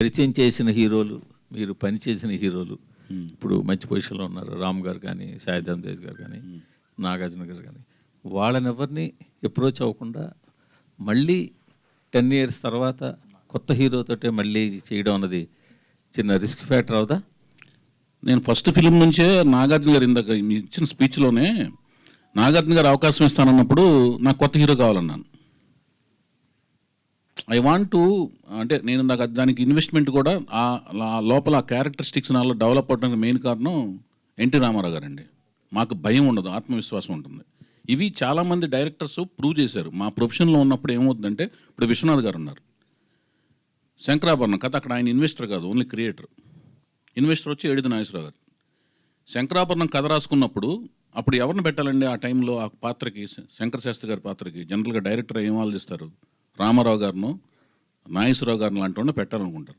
పరిచయం చేసిన హీరోలు మీరు పనిచేసిన హీరోలు ఇప్పుడు మంచి పొజిషన్లో ఉన్నారు. రామ్ గారు కానీ సాయిధమ్ తేజ్ గారు కానీ నాగార్జున గారు కానీ వాళ్ళని ఎవరిని అప్రోచ్ అవ్వకుండా మళ్ళీ టెన్ ఇయర్స్ తర్వాత కొత్త హీరోతోటే మళ్ళీ చేయడం అన్నది చిన్న రిస్క్ ఫ్యాక్టర్ అవుదా? నేను ఫస్ట్ ఫిలిం నుంచే నాగార్జున గారు ఇందాక ఇచ్చిన స్పీచ్లోనే నాగార్జున గారు అవకాశం ఇస్తానన్నప్పుడు నాకు కొత్త హీరో కావాలన్నాను. ఐ వాంట్ టు అంటే నేను నాకు దానికి ఇన్వెస్ట్మెంట్ కూడా ఆ లోపల ఆ క్యారెక్టరిస్టిక్స్ నాలో డెవలప్ అవడానికి మెయిన్ కారణం ఎన్టీ రామారావు గారండి. మాకు భయం ఉండదు ఆత్మవిశ్వాసం ఉంటుంది. ఇవి చాలామంది డైరెక్టర్స్ ప్రూవ్ చేశారు. మా ప్రొఫెషన్లో ఉన్నప్పుడు ఏమవుతుందంటే ఇప్పుడు విశ్వనాథ్ గారు ఉన్నారు. శంకరాభరణం కథ అక్కడ ఆయన ఇన్వెస్టర్ కాదు ఓన్లీ క్రియేటర్ ఇన్వెస్టర్ వచ్చి ఏడిది నాగేశ్వరరావు గారు. శంకరాభరణం కథ రాసుకున్నప్పుడు అప్పుడు ఎవరిని పెట్టాలండి ఆ టైంలో ఆ పాత్రకి శంకర శాస్త్రి గారి పాత్రకి? జనరల్గా డైరెక్టర్ ఏం ఆలోచిస్తారు? రామారావు గారును నాగేశ్వరరావు గారిని లాంటి వాడిని పెట్టాలనుకుంటారు.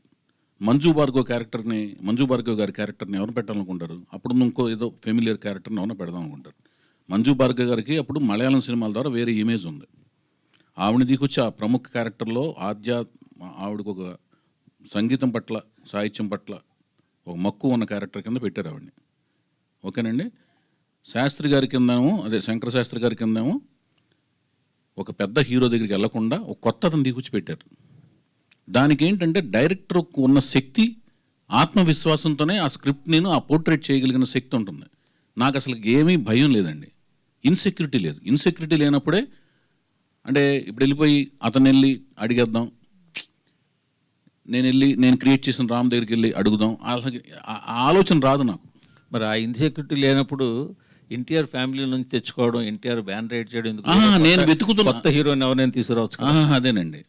మంజు భార్గవ్ క్యారెక్టర్ని మంజు భార్గవ్ గారి క్యారెక్టర్ని ఎవరు పెట్టాలనుకుంటారు? అప్పుడు ఇంకో ఏదో ఫెమిలియర్ క్యారెక్టర్ని ఎవరైనా పెడదాం అనుకుంటారు మంజు భార్గవ్ గారికి అప్పుడు మలయాళం సినిమాల ద్వారా వేరే ఇమేజ్ ఉంది. ఆవిడ దిగుచ్చి ఆ ప్రముఖ క్యారెక్టర్లో ఆద్యా ఆవిడకు ఒక సంగీతం పట్ల సాహిత్యం పట్ల ఒక మక్కువ ఉన్న క్యారెక్టర్ కింద పెట్టారు ఆవిడని. ఓకేనండి? శాస్త్రి గారి కిందేమో అదే శంకర శాస్త్రి గారి కిందేమో ఒక పెద్ద హీరో దగ్గరికి వెళ్ళకుండా ఒక కొత్త అతను దిగుచ్చి పెట్టారు దానికి ఏంటంటే డైరెక్టర్ ఉన్న శక్తి ఆత్మవిశ్వాసంతోనే ఆ స్క్రిప్ట్ నేను ఆ పోర్ట్రేట్ చేయగలిగిన శక్తి ఉంటుంది. నాకు అసలు ఏమీ భయం లేదండి. ఇన్సెక్యూరిటీ లేదు. ఇన్సెక్యూరిటీ లేనప్పుడే అంటే ఇప్పుడు వెళ్ళిపోయి అతను వెళ్ళి అడిగేద్దాం. నేను వెళ్ళి నేను క్రియేట్ చేసిన రామ్ దగ్గరికి వెళ్ళి అడుగుదాం. ఆలోచన రాదు నాకు. మరి ఆ ఇన్సెక్యూరిటీ లేనప్పుడు ఎన్టీఆర్ ఫ్యామిలీ నుంచి తెచ్చుకోవడం ఎన్టీఆర్ బ్యాన్ రైడ్ చేయడం ఎందుకు? నేను వెతుకుతున్నా. కొత్త హీరోని ఎవరైనా తీసుకురావచ్చు అదేనండి.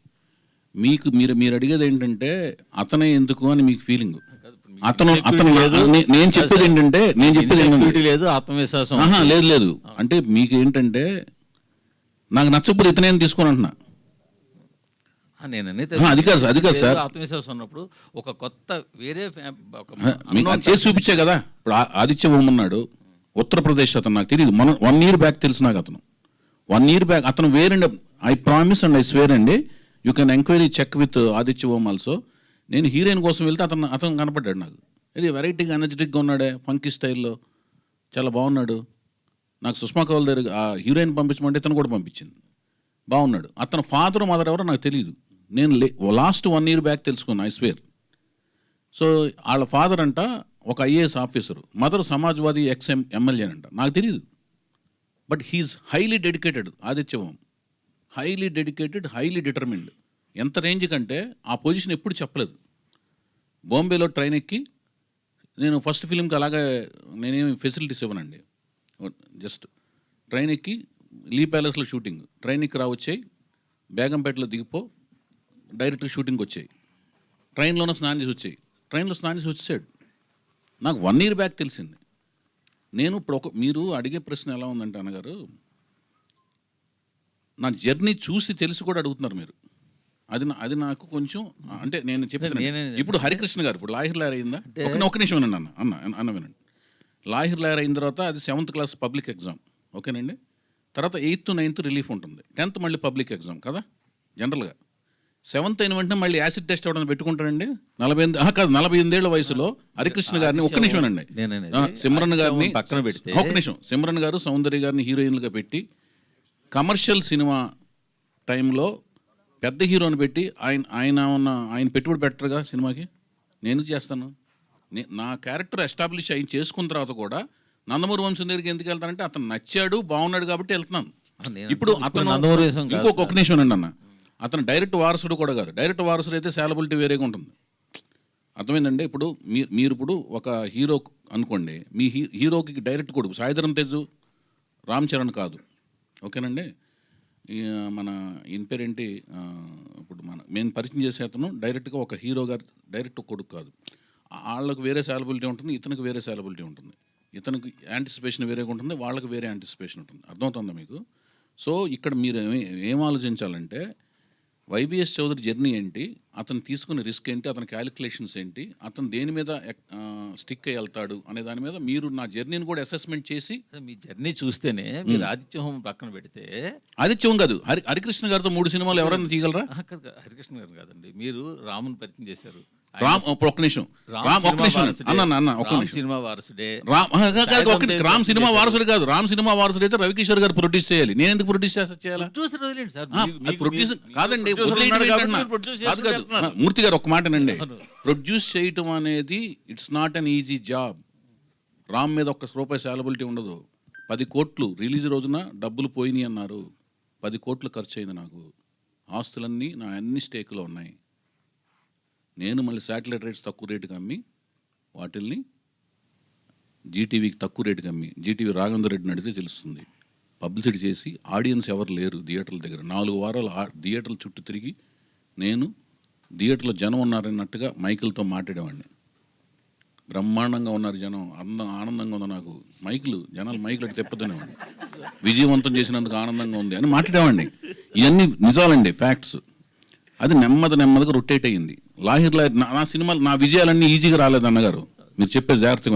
మీకు మీరు మీరు అడిగేది ఏంటంటే అతనే ఎందుకు అని మీకు ఫీలింగ్ అతను అతను నే- నేను చెప్పేది ఏంటంటే నేను చెప్పేది లేదు ఆత్మవిశ్వాసం లేదు లేదు. అంటే మీకు ఏంటంటే నాకు నచ్చకపోతే ఇతనే తీసుకొని అంటున్నా. అది కాదు, అది కాదు సార్. ఆత్మవిశ్వాసం ఉన్నప్పుడు ఒక కొత్త వేరే చేసి చూపించే కదా. ఇప్పుడు ఆదిత్య ఉన్నాడు. ఉత్తరప్రదేశ్ అతను నాకు తెలియదు మన వన్ ఇయర్ బ్యాక్ తెలుసు నాకు అతను. వన్ ఇయర్ బ్యాక్ అతను వేరండి. I promise and I swear అండి you can enquiry check with Aditya Om also నేను హీరోయిన్ కోసం వెళ్తే అతను అతను కనపడ్డాడు నాకు. ఇది వెరైటీగా ఎనర్జెటిక్గా ఉన్నాడే ఫంకీ స్టైల్లో చాలా బాగున్నాడు. నాకు సుష్మా కౌల్ దగ్గర ఆ హీరోయిన్ పంపించమంటే ఇతను కూడా పంపించింది. బాగున్నాడు. అతను ఫాదర్ మదర్ ఎవరో నాకు తెలియదు నేను లాస్ట్ వన్ ఇయర్ బ్యాక్ తెలుసుకున్నాను ఐ స్వేర్ సో వాళ్ళ ఫాదర్ అంట ఒక IAS officer mother Samajwadi ex MLA అంట. నాకు తెలియదు బట్ హీఈస్ హైలీ డెడికేటెడ్ ఆదిత్యవం హైలీ డెడికేటెడ్ హైలీ డిటర్మిన్డ్ ఎంత రేంజ్ కంటే ఆ పొజిషన్ ఎప్పుడు చెప్పలేదు. బాంబేలో ట్రైన్ ఎక్కి నేను ఫస్ట్ ఫిలింకి అలాగే నేనేమి ఫెసిలిటీస్ ఇవ్వనండి. జస్ట్ ట్రైన్ ఎక్కి లీ ప్యాలెస్లో షూటింగ్ ట్రైన్ ఎక్కి రావచ్చాయి బేగంపేటలో దిగిపో డైరెక్ట్గా షూటింగ్కి వచ్చాయి. ట్రైన్లోనే స్నానం చేసి వచ్చాయి. ట్రైన్లో స్నానం చేసి వచ్చాడు నాకు వన్ ఇయర్ బ్యాక్ తెలిసింది. నేను ఇప్పుడు ఒక మీరు అడిగే ప్రశ్న ఎలా ఉందంటే అన్నగారు నా జర్నీ చూసి తెలిసి కూడా అడుగుతున్నారు మీరు. అది నా- అది నాకు కొంచెం అంటే నేను చెప్తాను నేనే- ఇప్పుడు హరికృష్ణ గారు ఇప్పుడు లాహిర్ లాయర్ అయిందా? ఒక ఒక నిమిషం వినండి అన్న అన్న అన్న వినండి. లాహిర్ లాయర్ అయిన తర్వాత అది సెవెంత్ క్లాస్ పబ్లిక్ ఎగ్జామ్ ఓకేనండి? తర్వాత ఎయిత్ నైన్త్ రిలీఫ్ ఉంటుంది. టెన్త్ మళ్ళీ పబ్లిక్ ఎగ్జామ్ కదా? జనరల్గా సెవెంత్ అయిన వెంటనే మళ్ళీ యాసిడ్ టెస్ట్ అవ్వడం పెట్టుకుంటారండి నలభై ఎనిమిది కాదు నలభై ఎనిమిదేళ్ళ వయసులో హరికృష్ణ గారిని ఒక్క నిమిషం అండి సిమ్రన్ గారిని పక్కన పెడితే ఒక్క నిమిషం. సిమ్రన్ గారు సౌందర్య గారిని హీరోయిన్లుగా పెట్టి కమర్షియల్ సినిమా టైంలో పెద్ద హీరోని పెట్టి ఆయన ఆయన ఉన్న ఆయన పెట్టుబడి పెట్టరుగా సినిమాకి? నేను చేస్తాను? నే- క్యారెక్టర్ ఎస్టాబ్లిష్ ఆయన చేసుకున్న తర్వాత కూడా నందమూరి వంశం దగ్గరికి ఎందుకు వెళ్తానంటే అతను నచ్చాడు బాగున్నాడు కాబట్టి వెళ్తున్నాను. ఇప్పుడు అతను ఇంకొక ఒక నిమిషం అండి అన్న. అతను డైరెక్ట్ వారసుడు కూడా కాదు. డైరెక్ట్ వారసుడు అయితే శాలబిలిటీ వేరేగా ఉంటుంది. అర్థమైందండి? ఇప్పుడు మీరు మీరు ఇప్పుడు ఒక హీరో అనుకోండి. మీ హీ హీరోకి డైరెక్ట్ కొడుకు సాయిధరం తేజు రామ్ చరణ్ కాదు. ఓకేనండి? మన ఈయన పేరేంటి? ఇప్పుడు మన మేము పరిచయం చేసే అతను డైరెక్ట్గా ఒక హీరో గారు డైరెక్ట్ కొడుకు కాదు. వాళ్ళకు వేరే సాలబిలిటీ ఉంటుంది ఇతనికి వేరే సాలబిలిటీ ఉంటుంది. ఇతనికి యాంటిసిపేషన్ వేరేగా ఉంటుంది వాళ్ళకి వేరే యాంటిసిపేషన్ ఉంటుంది. అర్థమవుతుందా మీకు? సో ఇక్కడ మీరు ఏం ఆలోచించాలంటే వైబిఎస్ చౌదరి జర్నీ ఏంటి? అతను తీసుకునే రిస్క్ ఏంటి? అతని క్యాలిక్యులేషన్స్ ఏంటి? అతను దేని మీద స్టిక్ అయి వెళ్తాడు అనే దాని మీద మీరు నా జర్నీని కూడా అసెస్మెంట్ చేసి మీ జర్నీ చూస్తేనే మీరు ఆదిత్య హోమం పక్కన పెడితే ఆదిత్యం కాదు. హరి హరికృష్ణ గారితో మూడు సినిమాలు ఎవరైనా తీయగలరా? హరికృష్ణ గారు కాదండి. మీరు రాముని పరిచయం చేశారు. రామ్ ఒక్క నిమిషం. రామ్ సినిమా నిమిషం. వారసుడే. అన్న అన్న, నిమిషం. సినిమా వారసుడే. రామ్. రామ్ సినిమా. వారసుడు కాదు. రామ్ సినిమా వారసుడు అయితే రవికిషోర్ గారు ప్రొడ్యూస్ చేయాలి. నేను ఎందుకు ప్రొడ్యూస్ చేయాలా? ప్రొడ్యూసర్ వదిలేండి సార్. ప్రొడ్యూస్ కాదండి కాదు. మూర్తి గారు ఒక మాటనండి ప్రొడ్యూస్ చేయటం అనేది it's not an easy job Ram మీద ఒక్క రూపాయి సాలబిలిటీ ఉండదు. పది కోట్లు రిలీజ్ రోజున డబ్బులు పోయినాయి అన్నారు. పది కోట్లు ఖర్చు అయింది నాకు. ఆస్తులన్నీ నా అన్ని స్టేకులో ఉన్నాయి. నేను మళ్ళీ శాటిలైట్ రేట్స్ తక్కువ రేటుకి అమ్మి వాటిల్ని జీటీవీకి తక్కువ రేటుకి అమ్మి జీటీవీ రాఘవేంద్ర రెడ్డిని అడిగితే తెలుస్తుంది. పబ్లిసిటీ చేసి ఆడియన్స్ ఎవరు లేరు థియేటర్ల దగ్గర. నాలుగు వారాలు ఆ థియేటర్ల చుట్టూ తిరిగి నేను థియేటర్లో జనం ఉన్నారన్నట్టుగా మైకులతో మాట్లాడేవాడిని. బ్రహ్మాండంగా ఉన్నారు జనం అందం ఆనందంగా ఉంది నాకు. మైకులు జనాలు మైకులు అటు తెప్పదనేవాడిని విజయవంతం చేసినందుకు ఆనందంగా ఉంది అని మాట్లాడేవాడిని. ఇవన్నీ నిజాలండి ఫ్యాక్ట్స్ అది నెమ్మది నెమ్మదిగా రొటేట్ అయ్యింది. లాహిర్ లాహిర్ నా నా సినిమాలు నా విజయాలన్నీ ఈజీగా రాలేదు అన్నగారు. మీరు చెప్పే జాగ్రత్తగా